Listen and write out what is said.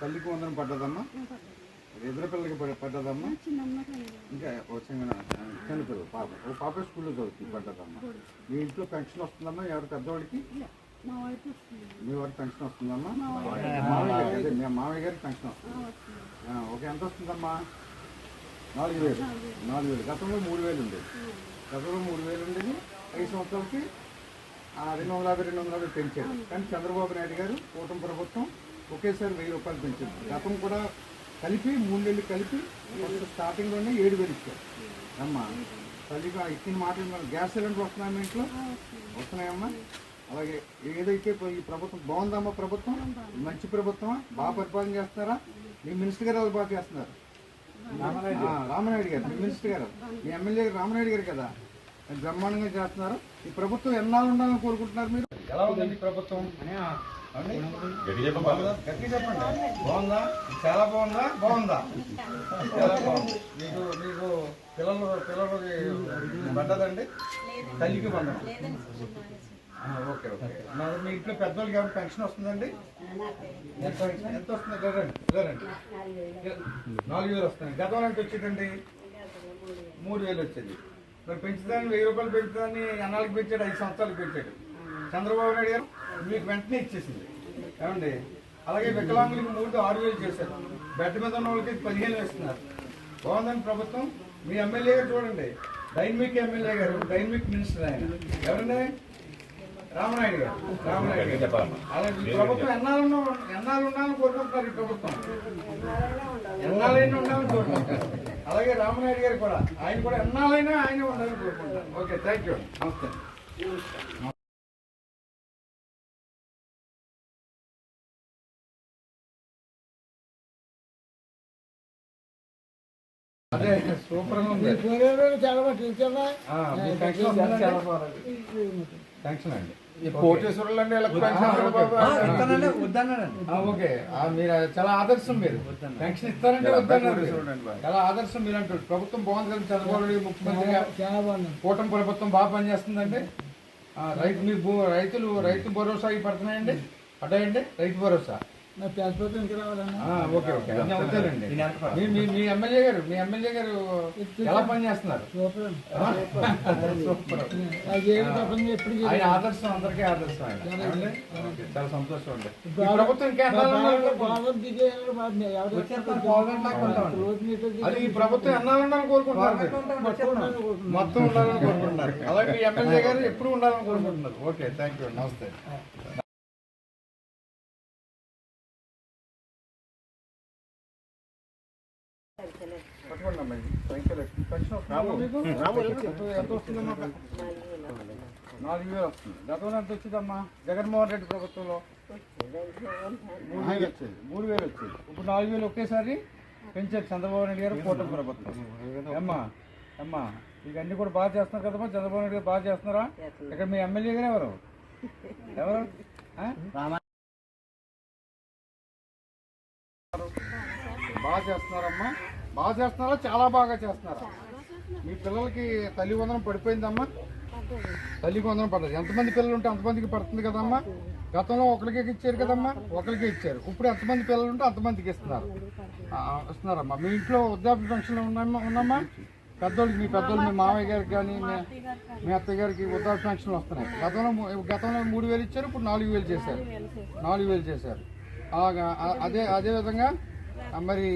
తల్లికి వందనం పడ్డదమ్మా ఇద్దరు పిల్లలకి పడ్డదమ్మా. ఇంకా చిన్న పిల్లలు పాప ఓ పాప స్కూల్లో చదువుతుంది పడ్డదమ్మా. మీ ఇంట్లో పెన్షన్ వస్తుందమ్మా? ఎవరు పెద్దవాడికి మీ వారికి పెన్షన్ వస్తుందమ్మా? మామయ్య మామయ్య గారికి పెన్షన్ వస్తుంది. ఓకే ఎంత వస్తుందమ్మా? నాలుగు వేలు. నాలుగు వేలు. గతంలో మూడు వేలు ఉండేది. గతంలో మూడు వేలు ఉండేది. ఐదు సంవత్సరాలకి ఆ రెండు వందల యాభై రెండు వందల యాభై పెంచారు. కానీ చంద్రబాబు నాయుడు గారు కూటమి ప్రభుత్వం ఒకేసారి వెయ్యి రూపాయలు పెంచింది. గతం కూడా కలిపి మూడు నెలలు కలిపి స్టార్టింగ్లోనే ఏడు వేలు ఇచ్చారు. అమ్మా తల్లిగా ఇచ్చిన మాటలు గ్యాస్ సిలిండర్ వస్తున్నాయా మీ ఇంట్లో? వస్తున్నాయమ్మా. అలాగే ఏదైతే ఈ ప్రభుత్వం బాగుందమ్మా ప్రభుత్వం? మంచి ప్రభుత్వమా? బాగా పరిపాలన చేస్తున్నారా? మీ మినిస్టర్ గారు వాళ్ళు బాగా చేస్తున్నారు? ఆ, రామనాయుడు గారు మీ మినిస్టర్ గారు. మీ ఎమ్మెల్యే గారు రామనాయుడు గారు కదా. బ్రహ్మాండంగా చేస్తున్నారు. ఈ ప్రభుత్వం ఎన్నాళ్ళు ఉండాలని కోరుకుంటున్నారు మీరు? ఎలా ఉందండి ప్రభుత్వం? చెప్పండి. బాగుందా? చాలా బాగుందా? బాగుందా? చాలా బాగుంది. మీకు మీకు పిల్లలు పిల్లలకి పడ్డదండి తల్లికి పడ్డది ఓకే ఓకే. మరి మీ ఇంట్లో పెద్దవాళ్ళకి ఎవరు పెన్షన్ వస్తుందండి? ఎంత ఎంత వస్తుంది? లేరండి లేరండి నాలుగు వేలు వస్తుంది గతంలో ఎంత వచ్చేదండి? మూడు వేలు వచ్చేది. మరి పెంచుదాన్ని వెయ్యి రూపాయలు పెంచుదాన్ని ఎన్నాళ్ళకి పెంచాడు? ఐదు సంవత్సరాలకు పెంచాడు. చంద్రబాబు నాయుడు గారు మీకు వెంటనే ఇచ్చేసింది. ఏమండి? అలాగే వికలాంగులకు మూడు ఆరు వేలు చేశారు. బెడ్ మీద ఉన్న వాళ్ళకి పదిహేను వేస్తున్నారు. బాగుందండి ప్రభుత్వం. మీ ఎమ్మెల్యే గారు చూడండి. డైనమిక్ ఎమ్మెల్యే గారు డైనమిక్ మినిస్టర్ ఆయన. ఎవరండి? రామనాయుడు గారు రామనాయుడు గారు. అలాగే ఈ ప్రభుత్వం ఎన్నాళ్ళు ఉన్నా- ఎన్నాళ్ళు ఉండాలని కోరుకుంటున్నారు ఈ ప్రభుత్వం? ఎన్నాళ్ళైనా ఉండాలని కోరుకుంటారు అలాగే రామనాయుడు గారు కూడా ఆయన కూడా ఎన్నాళ్ళైనా ఆయన ఉండాలని కోరుకుంటారు ఓకే థ్యాంక్ యూ నమస్తే. అదే సూపర్గా ఉంది చాలా పెన్షన్ అండి. కోటేశ్వరులు అండి ఓకే. ఆ, మీరు చాలా ఆదర్శం మీరు. పెన్షన్ ఇస్తారంటే వద్దన్నారు. చాలా ఆదర్శం మీరు అంటారు ప్రభుత్వం బాగుంది కదా చంద్రబాబు నాయుడు ముఖ్యమంత్రిగా. కూటమి ప్రభుత్వం బాగా పనిచేస్తుందండి. ఆ, రైతు మీ భూ రైతులు రైతు భరోసా ఇవి పడుతున్నాయండి. పడ్డాయండి? రైతు భరోసా. ఓకే మీ మీ మీ ఎమ్మెల్యే గారు మీ ఎమ్మెల్యే గారు ఎలా పనిచేస్తున్నారు ఆయన ఆదర్శం అందరికీ ఆదర్శం ఆయన. చాలా సంతోషం అండి. ప్రభుత్వం అది ఈ ప్రభుత్వం ఎన్నాళ్ళు ఉండాలని కోరుకుంటున్నారు? మొత్తం ఉండాలని కోరుకుంటున్నారు. అలాగే మీ ఎమ్మెల్యే గారు ఎప్పుడు ఉండాలని కోరుకుంటున్నారు. ఓకే థ్యాంక్ యూ నమస్తే. చెప్పండి అమ్మాయి. ఎంత వస్తుందమ్మా నాలుగు వేలు వస్తుంది గతంలో ఎంత వచ్చిందమ్మా జగన్మోహన్ రెడ్డి ప్రభుత్వంలో మూడు వేలు వచ్చేది మూడు వేలు వచ్చేది ఇప్పుడు నాలుగు వేలు ఒకేసారి పెంచారు చంద్రబాబు నాయుడు గారు కూటమి ప్రభుత్వం అమ్మా అమ్మా మీకు అన్ని కూడా బాగా చేస్తున్నారు కదమ్మా చంద్రబాబు నాయుడు గారు బాగా చేస్తున్నారా ఇక్కడ మీ ఎమ్మెల్యే గారు ఎవరు ఎవరు బాగా చేస్తున్నారమ్మా బాగా చేస్తున్నారా? చాలా బాగా చేస్తున్నారా? మీ పిల్లలకి తల్లి వందనం పడిపోయిందమ్మా. తల్లి వందనం పడదు ఎంతమంది పిల్లలు ఉంటే అంతమందికి పడుతుంది కదమ్మా? గతంలో ఒకరికి ఇచ్చారు కదమ్మా? ఒకరికి ఇచ్చారు. ఇప్పుడు ఎంతమంది పిల్లలు ఉంటే అంతమందికి ఇస్తున్నారు. ఇస్తున్నారమ్మా. మీ ఇంట్లో వృద్ధాప్య పెన్షన్లు ఉన్నాయమ్మా? ఉన్నామ్మా పెద్దోళ్ళకి మీ పెద్దోళ్ళు మీ మామయ్య గారికి కానీ మీ- మీ అత్తయ్య గారికి వృద్ధాప్య పెన్షన్లు వస్తున్నాయి. గతంలో గతంలో మూడు వేలు ఇచ్చారు ఇప్పుడు నాలుగు వేలు చేశారు. నాలుగు వేలు చేశారు. అలాగా అదే అదే విధంగా మరి